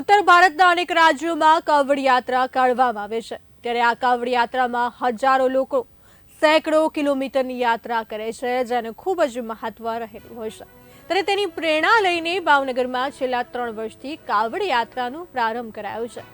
ઉત્તર ભારતના અનેક રાજ્યોમાં કાવડ યાત્રા કાઢવામાં આવે છે. ત્યારે આ કાવડ યાત્રામાં હજારો લોકો સેંકડો કિલોમીટરની યાત્રા કરે છે, જેને ખૂબ જ મહત્વ રહેલું હોય છે. ત્યારે તેની પ્રેરણા લઈને ભાવનગરમાં છેલ્લા ત્રણ વર્ષથી કાવડ યાત્રાનો પ્રારંભ કરાયો છે.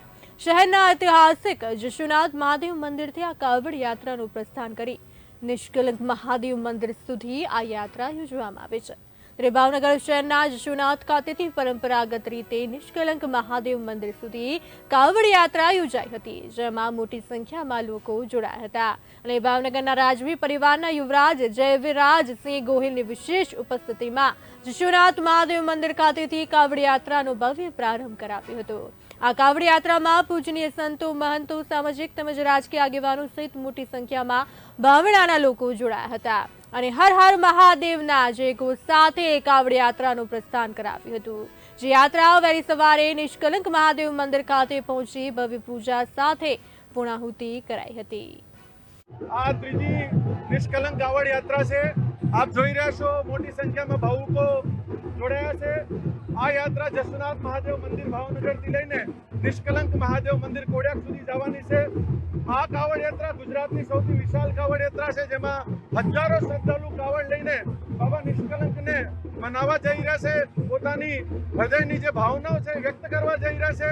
શહેરના ઐતિહાસિક જશુનાથ મહાદેવ મંદિરથી આ કાવડ યાત્રાનું પ્રસ્થાન કરી નિષ્કલંક મહાદેવ મંદિર સુધી આ યાત્રા યોજવામાં આવે છે. ત્યારે ભાવનગર શહેરના જશુનાથ ખાતેથી પરંપરાગત રીતે નિષ્કલંક મહાદેવ મંદિર સુધી કાવડ યાત્રા યોજાઈ હતી, જેમાં મોટી સંખ્યામાં લોકો જોડાયા હતા. અને ભાવનગરના રાજવી પરિવારના યુવરાજ જયવિરાજ સિંહ ગોહિલની વિશેષ ઉપસ્થિતિમાં જશુનાથ મહાદેવ મંદિર ખાતેથી કાવડ યાત્રાનો ભવ્ય પ્રારંભ કરાવ્યો હતો. આ કાવડ યાત્રામાં પૂજનીય સંતો, મહંતો, સામાજિક તેમજ રાજકીય આગેવાનો સહિત મોટી સંખ્યામાં ભાવડાના લોકો જોડાયા હતા. અને હર હર મહાદેવના જય ઘોષ સાથે કાવડ યાત્રાનું પ્રસ્થાન કરાવ્યું હતું. જે યાત્રા વહેલી સવારે નિષ્કલંક મહાદેવ મંદિર ખાતે પહોંચી ભવ્ય પૂજા સાથે પૂર્ણાહુતિ કરાઈ હતી. આ ત્રીજી નિષ્કલંક કાવડ યાત્રા છે. આપ જોઈ રહ્યા છો મોટી સંખ્યામાં ભાવુકો જોડાયા છે. આ યાત્રા જસનાથ મહાદેવ મંદિર ભાવનગરથી લઈને નિષ્કલંક મહાદેવ મંદિર કોડ્યાક સુધી જવાની છે. આ કાવડ યાત્રા ગુજરાતની સૌથી વિશાળ કાવડ યાત્રા છે, જેમાં હજારો શ્રદ્ધાળુ કાવડ લઈને નિષ્કલંકને મનાવવા જઈ રહ્યા છે, પોતાની હૃદયની જે ભાવનાઓ છે વ્યક્ત કરવા જઈ રહ્યા છે.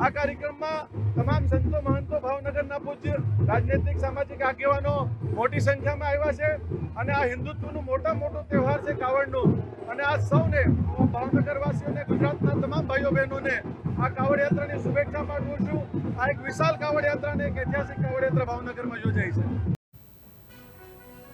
આ કાર્યક્રમમાં તમામ સંતો, મહંતો, ભાવનગરના પૂજ્ય, રાજનૈતિક, સામાજિક આગેવાનો મોટી સંખ્યામાં આવ્યા છે અને આ હિન્દુત્વનું મોટા મોટો તહેવાર છે કાવડનું. અને આ સૌને હું ભાવનગરવાસીઓને, ગુજરાતના તમામ ભાઈઓ બહેનોને આ કાવડ યાત્રાની શુભેચ્છા પાઠવું છું. આ એક વિશાળ કાવડ યાત્રા અને એક ઐતિહાસિક કાવડ યાત્રા ભાવનગરમાં યોજાઈ છે.